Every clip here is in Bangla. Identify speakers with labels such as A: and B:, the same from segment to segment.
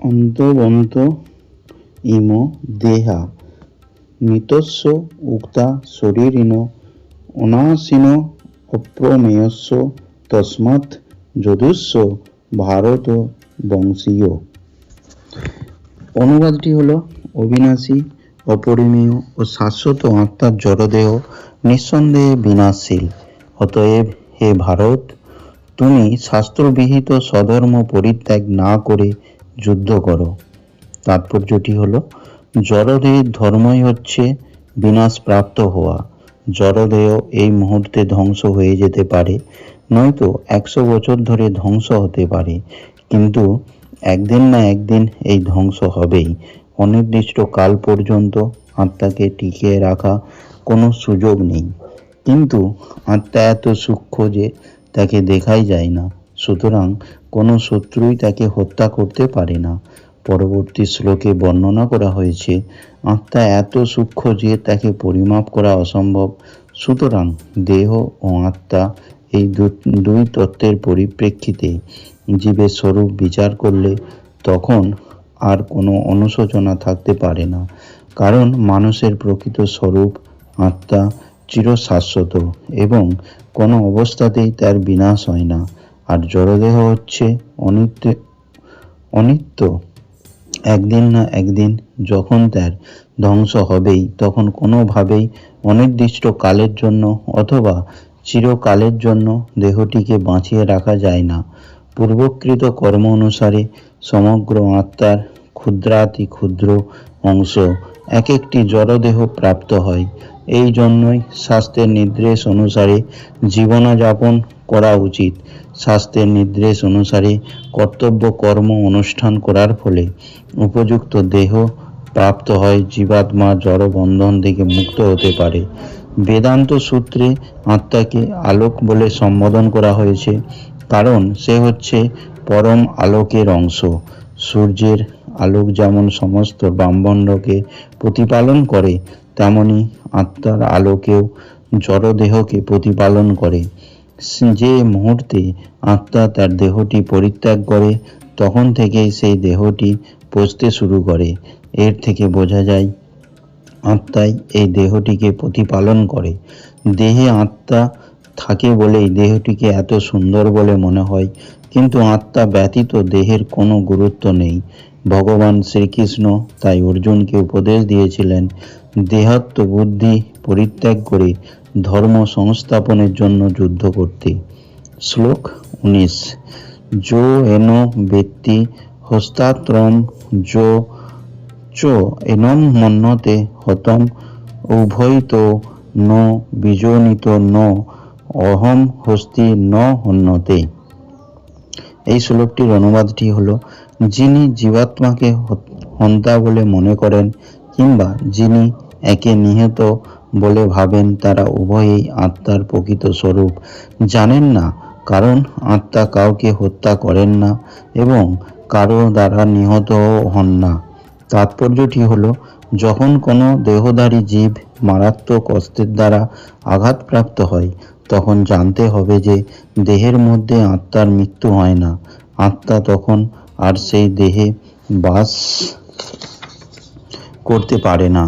A: অন্তবন্ত ইম দেহা। মৃতস্য উক্তা শরীরিণ অনাসীন অপ্রমেয়স্য, তস্মাৎ যদুস্য ভারত বংশীয়। অনুবাদটি হলো অবিনাশী, অপরিমেয় ও শাশ্বত আত্মার জড়দেহ নিঃসন্দেহে বিনাশীল অতএব হে ভারত, তুমি শাস্ত্রবিহিত স্বধর্ম পরিত্যাগ না করে যুদ্ধ করো। তাৎপর্যটি হলো জড়দেহের ধর্মই হচ্ছে বিনাশ প্রাপ্ত হওয়া। জড়দেহ এই মুহূর্তে ধ্বংস হয়ে যেতে পারে, নয়তো একশো বছর ধরে ধ্বংস হতে পারে। কিন্তু একদিন না একদিন এই ধ্বংস হবেই। অনির্দিষ্ট কাল পর্যন্ত আত্মাকে টিকিয়ে রাখা কোনো সুযোগ নেই। কিন্তু আত্মা এত সূক্ষ্ম যে তাকে দেখাই যায় না। সুতরাং কোনো শত্রুই তাকে হত্যা করতে পারে না। পরবর্তী শ্লোকে বর্ণনা করা হয়েছে, আত্মা এত সূক্ষ্ম যে তাকে পরিমাপ করা অসম্ভব। সুতরাং দেহ ও আত্মা এই দুই তত্ত্বের পরিপ্রেক্ষিতে জীবের স্বরূপ বিচার করলে তখন আর কোনো অনুশোচনা থাকতে পারে না। কারণ মানুষের প্রকৃত স্বরূপ আত্মা চিরশাশ্বত এবং কোনো অবস্থাতেই তার বিনাশ হয় না। আর জড়দেহ হচ্ছে অনিত্য অনিত্য। একদিন না একদিন যখন তার ধ্বংস হবেই, তখন কোনোভাবেই অনির্দিষ্ট কালের জন্য অথবা চিরকালের জন্য দেহটিকে বাঁচিয়ে রাখা যায় না। পূর্বকৃত কর্ম অনুসারে সমগ্র আত্মার ক্ষুদ্রাতি ক্ষুদ্র অংশ এক একটি জড়দেহ প্রাপ্ত হয়। এই জন্যই স্বাস্থ্যের নির্দেশ অনুসারে জীবনযাপন করা উচিত। স্বাস্থ্যের নির্দেশ অনুসারে কর্তব্য কর্ম অনুষ্ঠান করার ফলে উপযুক্ত দেহ প্রাপ্ত হয়, জীবাত্মা জড় বন্ধন থেকে মুক্ত হতে পারে। বেদান্ত সূত্রে আত্মাকে আলোক বলে সম্বোধন করা হয়েছে। কারণ সে হচ্ছে পরম আলোকের অংশ। সূর্যের আলোক যেমন সমস্ত ব্রাহ্মণ্ডকে প্রতিপালন করে, তেমনি আত্মার আলোকেও জড়দেহকে প্রতিপালন করে। যে মুহূর্তে আত্মা তার দেহটি পরিত্যাগ করে, তখন থেকেই সেই দেহটি পচতে শুরু করে। এর থেকে বোঝা যায়, আত্মাই এই দেহটিকে প্রতিপালন করে। দেহে আত্মা থাকে বলেই দেহটিকে এত সুন্দর বলে মনে হয়, কিন্তু আত্মা ব্যতীত দেহের কোনো গুরুত্ব নেই। ভগবান শ্রীকৃষ্ণ তাই অর্জুনকে উপদেশ দিয়েছিলেন, দেহাত্ম বুদ্ধি পরিত্যাগ করে ধর্ম সংস্থাপনের জন্য যুদ্ধ করতে। শ্লোক উনিশ। যো এন ব্যক্তি হস্তাত্রম যো, চ এনম মন্যতে হতম, উভয়িত ন, বিজনিত ন অহম হস্তি ন হন্যতে। এই শ্লোকটির অনুবাদটি হলো, যিনি জীবাত্মাকে হন্তা বলে মনে করেন কিংবা যিনি একে নিহত বলে ভাবেন, তারা উভয়েই আত্মার প্রকৃত স্বরূপ। জানেন না কারণ আত্মা কাউকে হত্যা করেন না এবং কারও দ্বারা নিহত হন না। তাৎপর্যটি হলো, যখন কোনো দেহধারী জীব মারাত্মক অস্ত্রের দ্বারা আঘাতপ্রাপ্ত হয় তখন জানতে হবে যে দেহের মধ্যে আত্মার মৃত্যু হয় না। আত্মা তখন আর সেই দেহে বাস করতে পারে না।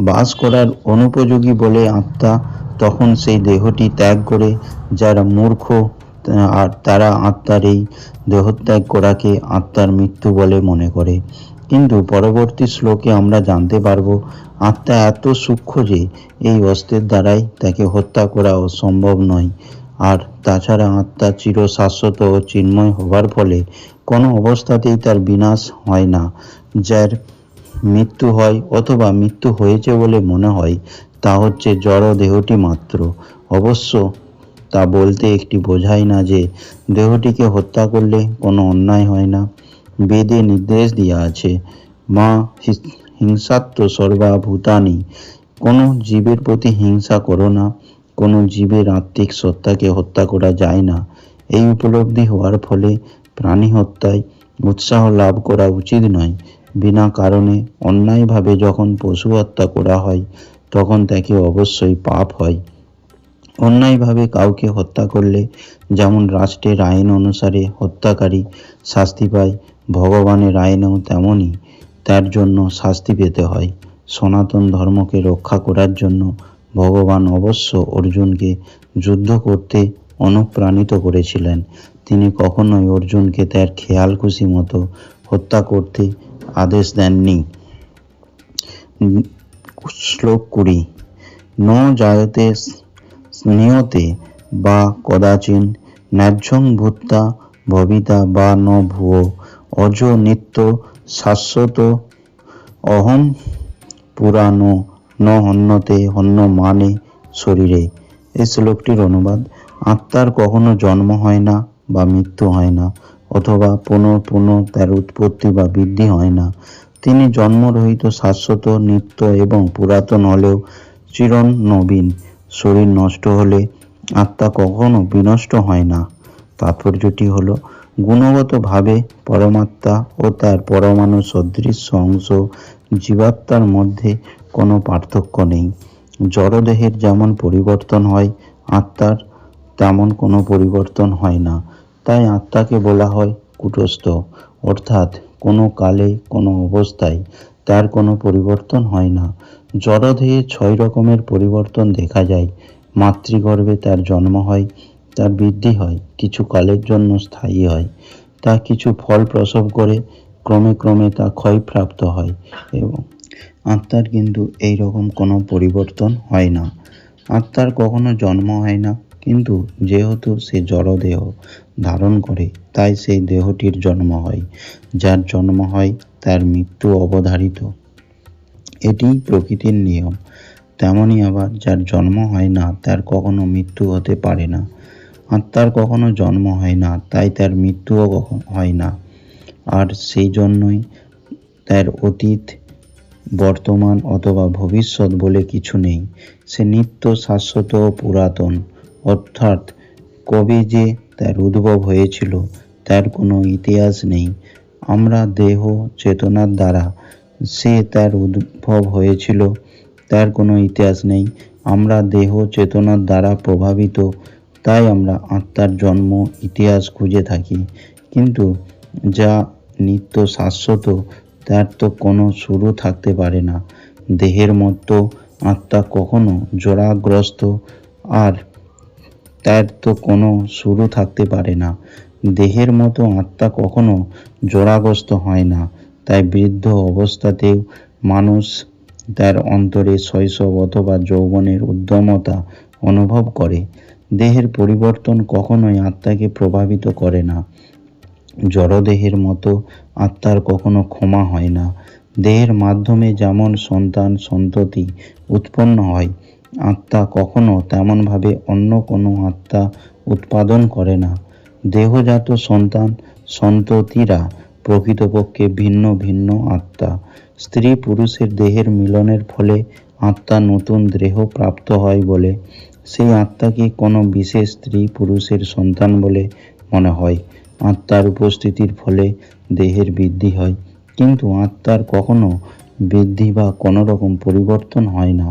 A: বাস করার অনুপযোগী বলে আত্মা তখন সেই দেহটি ত্যাগ করে, যারা মূর্খ আর তারা আত্মার এই দেহত্যাগ করাকে আত্মার মৃত্যু বলে মনে করে। কিন্তু পরবর্তী শ্লোকে আমরা জানতে পারব, আত্মা এত সূক্ষ্ম যে এই অস্ত্রের দ্বারাই তাকে হত্যা করাও সম্ভব নয়। আর তাছাড়া আত্মা চির শাশ্বত ও চিন্ময় হবার ফলে কোনো অবস্থাতেই তার বিনাশ হয় না। যার মৃত্যু হয় অথবা মৃত্যু হয়েছে বলে মনে হয়, তা হচ্ছে জড় দেহটি মাত্র। অবশ্য তা বলতে একটি বোঝায় না যে দেহটিকে হত্যা করলে কোনো অন্যায় হয় না। বেদে নির্দেশ দেওয়া আছে মা হিংসাত্ম সর্বাভূতানি কোনো জীবের প্রতি হিংসা করো না কোনো জীবের আত্মিক সত্তাকে হত্যা করা যায় না। এই উপলব্ধি হওয়ার ফলে প্রাণী হত্যায় উৎসাহ লাভ করা উচিত নয়। বিনা কারণে অন্যায়ভাবে যখন পশু হত্যা করা হয়, তখন তাকে অবশ্যই পাপ হয়। অন্যায়ভাবে কাউকে হত্যা করলে যেমন রাষ্ট্রের আইন অনুসারে হত্যাকারী শাস্তি পায় ভগবানের আইনেও তেমনই তার জন্য শাস্তি পেতে হয়। সনাতন ধর্মকে রক্ষা করার জন্য ভগবান অবশ্য অর্জুনকে যুদ্ধ করতে অনুপ্রাণিত করেছিলেন। তিনি কখনোই অর্জুনকে তার খেয়াল খুশি মতো হত্যা করতে আদেশ দেননি। শ্লোক কুড়ি, ন জায়তে স্নেহতে বা কদাচিন ন্যায্যং ভূত্তা ভবিতা বা ন ভুয়ো। অজ নিত্য শাশ্বত অহম পুরানো ন হন্যতে হন্য মানে শরীরে। এই শ্লোকটির অনুবাদ, আত্মার কখনো জন্ম হয় না বা মৃত্যু হয় না, অথবা পুনঃ পুনঃ তার উৎপত্তি বা বৃদ্ধি হয় না। তিনি জন্মরহিত শাশ্বত, নিত্য এবং পুরাতন হলেও চিরন নবীন। শরীর নষ্ট হলে আত্মা কখনো বিনষ্ট হয় না। তাৎপর্যটি হলো গুণগতভাবে পরমাত্মা ও তার পরমাণু সদৃশ অংশ জীবাত্মার মধ্যে কোনো পার্থক্য নেই। জড়দেহের যেমন পরিবর্তন হয়, আত্মার তেমন কোনো পরিবর্তন হয় না। তাই আত্মাকে বলা হয় কুটস্থ। অর্থাৎ কোনো কালে, কোনো অবস্থায় তার কোনো পরিবর্তন হয় না। জড়দেহে ছয় রকমের পরিবর্তন দেখা যায়। মাতৃগর্ভে তার জন্ম হয় তার বৃদ্ধি হয়, কিছু কালের জন্য স্থায়ী হয়। তা কিছু ফল প্রসব করে, ক্রমে ক্রমে তা ক্ষয়প্রাপ্ত হয় এবং আত্মার কিন্তু এই রকম কোনো পরিবর্তন হয় না। আত্মার কখনো জন্ম হয় না, কিন্তু যেহেতু সে জড়দেহ ধারণ করে, তাই সেই দেহটির জন্ম হয়। যার জন্ম হয়, তার মৃত্যু অবধারিত। এটি প্রকৃতির নিয়ম। তেমনই আবার যার জন্ম হয় না, তার কখনো মৃত্যু হতে পারে না। আত্মার কখনো জন্ম হয় না, তাই তার মৃত্যুও হয় না। আর সেই জন্যই তার অতীত, বর্তমান অথবা ভবিষ্যৎ বলে কিছু নেই। সে নিত্য শাশ্বত ও পুরাতন। অর্থাৎ কবে যে তার উদ্ভব হয়েছিল, তার কোনো ইতিহাস নেই। আমরা দেহ, চেতনার দ্বারা সে তার উদ্ভব হয়েছিল, তার কোনো ইতিহাস নেই। আমরা দেহ, চেতনার দ্বারা প্রভাবিত তাই আমরা আত্মার জন্ম, ইতিহাস খুঁজে থাকি। কিন্তু যা নিত্য শাশ্বত, তার তো কোনো শুরু থাকতে পারে না। দেহের মতো আত্মা কখনো জোড়াগ্রস্ত আর তার তো কোনো শুরু থাকতে পারে না। দেহের মতো আত্মা কখনো জোড়াগ্রস্ত হয় না। তাই বৃদ্ধ অবস্থাতেও মানুষ তার অন্তরে শৈশব অথবা যৌবনের উদ্যমতা অনুভব করে। দেহের পরিবর্তন কখনোই আত্মাকে প্রভাবিত করে না। জড়দেহের মতো আত্মার কখনো ক্ষমা হয় না। দেহের মাধ্যমে যেমন সন্তান সন্ততি উৎপন্ন হয়, আত্মা কখনো তেমনভাবে অন্য কোনো আত্মা উৎপাদন করে না। দেহজাত সন্তান সন্ততিরা প্রকৃতপক্ষে ভিন্ন ভিন্ন আত্মা। স্ত্রী পুরুষের দেহের মিলনের ফলে আত্মা নতুন দেহ প্রাপ্ত হয় বলে সেই আত্মাকে কোনো বিশেষ স্ত্রী পুরুষের সন্তান বলে মনে হয়। আত্মার উপস্থিতির ফলে দেহের বৃদ্ধি হয়। কিন্তু আত্মার কখনো বৃদ্ধি বা কোনো রকম পরিবর্তন হয় না।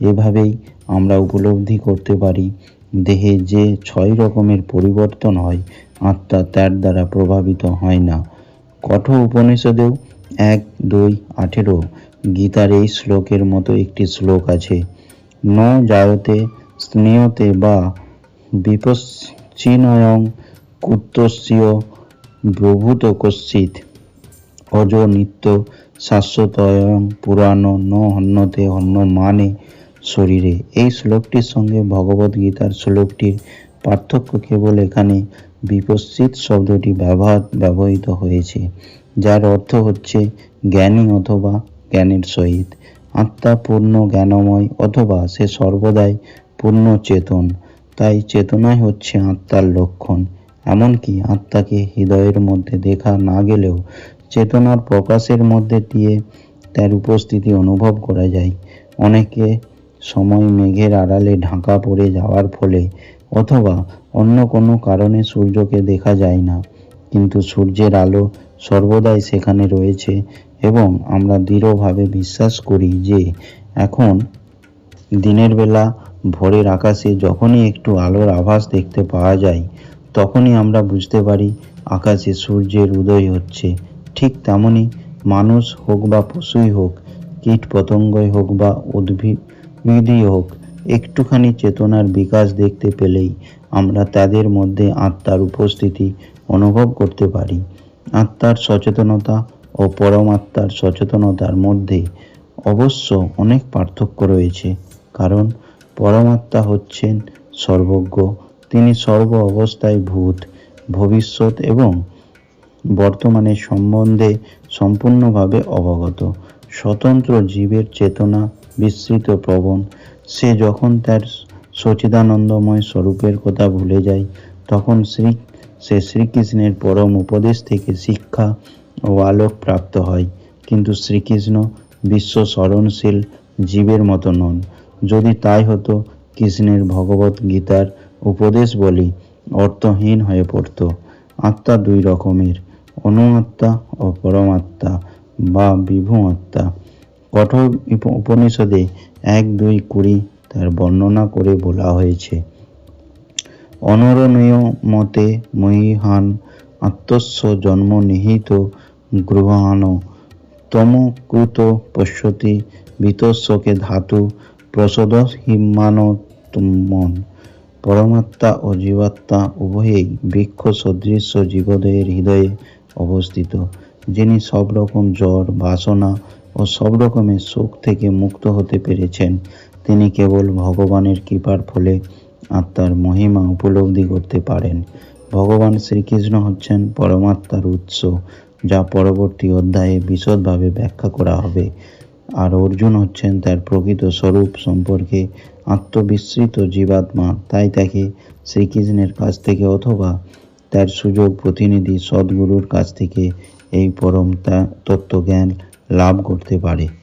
A: এভাবেই আমরা উপলব্ধি করতে পারি, দেহে যে ছয় রকমের পরিবর্তন হয়, আত্মা তার দ্বারা প্রভাবিত হয় না। কঠোর উপনিষদেও এক, দুই, আঠেরো গীতার এই শ্লোকের মতো একটি শ্লোক আছে। ন জায়তে স্নেহতে বা বিপশ্চিনয়ং কুত্তস্য প্রভূত কশ্চিৎ। অজ নিত্য শাশ্বতয়ং পুরাণ ন হন্যতে হন্য মানে শরীরে। এই শ্লোকটির সঙ্গে ভগবত গীতার শ্লোকটির পার্থক্য কেবল এখানে বিপশ্চিত শব্দটি ব্যবহার, ব্যবহৃত হয়েছে, যার অর্থ হচ্ছে জ্ঞানী অথবা জ্ঞানের সহিত। আত্মা পূর্ণ জ্ঞানময় অথবা সে সর্বদাই পূর্ণ চেতন। তাই চেতনাই হচ্ছে আত্মার লক্ষণ। এমনকি আত্মাকে হৃদয়ের মধ্যে দেখা না গেলেও চেতনার প্রকাশের মধ্যে দিয়ে তার উপস্থিতি অনুভব করা যায়। অনেকে সময় মেঘের আড়ালে ঢাকা পড়ে যাওয়ার ফলে অথবা অন্য কোনো কারণে সূর্যকে দেখা যায় না। কিন্তু সূর্যের আলো সর্বদাই সেখানে রয়েছে এবং আমরা দৃঢ়ভাবে বিশ্বাস করি যে এখন দিনের বেলা ভোরের আকাশে যখনই একটু আলোর আভাস দেখতে পাওয়া যায়, তখনই আমরা বুঝতে পারি আকাশে সূর্যের উদয় হচ্ছে। ঠিক তেমনি মানুষ হোক বা পশুই হোক, কীট পতঙ্গই হোক বা উদ্ভিদই হোক, একটুখানি চেতনার বিকাশ দেখতে পেলেই আমরা তাদের মধ্যে আত্মার উপস্থিতি অনুভব করতে পারি। আত্মার সচেতনতা ও পরমাত্মার সচেতনতার মধ্যে অবশ্য অনেক পার্থক্য রয়েছে, কারণ পরমাত্মা হচ্ছেন সর্বজ্ঞ। তিনি সর্ব অবস্থায় ভূত। ভবিষ্যৎ এবং বর্তমানের সম্বন্ধে সম্পূর্ণভাবে অবগত। স্বতন্ত্র জীবের চেতনা বিস্তৃত প্রবণ। সে যখন তার সচিদানন্দময় স্বরূপের কথা ভুলে যায়, তখন শ্রী সে শ্রীকৃষ্ণের পরম উপদেশ থেকে শিক্ষা ও আলোক প্রাপ্ত হয়। কিন্তু শ্রীকৃষ্ণ বিশ্ব স্মরণশীল জীবের মতো নন। যদি তাই হতো, কৃষ্ণের ভগবত গীতার উপদেশ বলি অর্থহীন হয়ে পড়তো। আত্মা দুই রকমের অনুআত্মা ও পরমাত্মা বা বিভু আত্মা কঠোর উপ- উপনিষদে এক, দুই, কুড়ি তার বর্ণনা করে বলা হয়েছে। অনরণীয় মতে মহিহান আত্মস্য জন্ম নিহিত গৃহাণ, তমকৃত পশ্যতি বিতস্যকে ধাতু প্রসদ হিমানতমন পরমাত্মা ও জীবাত্মা উভয়েই বৃক্ষ সদৃশ্য জীবদেহের হৃদয়ে অবস্থিত, যিনি সব রকম জ্বর, বাসনা ও সব রকমের শোক থেকে মুক্ত হতে পেরেছেন। তিনি কেবল ভগবানের কৃপার ফলে আত্মার মহিমা উপলব্ধি করতে পারেন। ভগবান শ্রীকৃষ্ণ হচ্ছেন পরমাত্মার উৎস, যা পরবর্তী অধ্যায়ে বিশদভাবে ব্যাখ্যা করা হবে। আর অর্জুন হচ্ছেন তার প্রকৃত স্বরূপ সম্পর্কে আত্মবিস্মৃত জীবাত্মা। তাই তাকে শ্রীকৃষ্ণের কাছ থেকে অথবা তার সুযোগ প্রতিনিধি সদ্গুরুর কাছ থেকে এই পরম তত্ত্বজ্ঞান লাভ করতে পারে।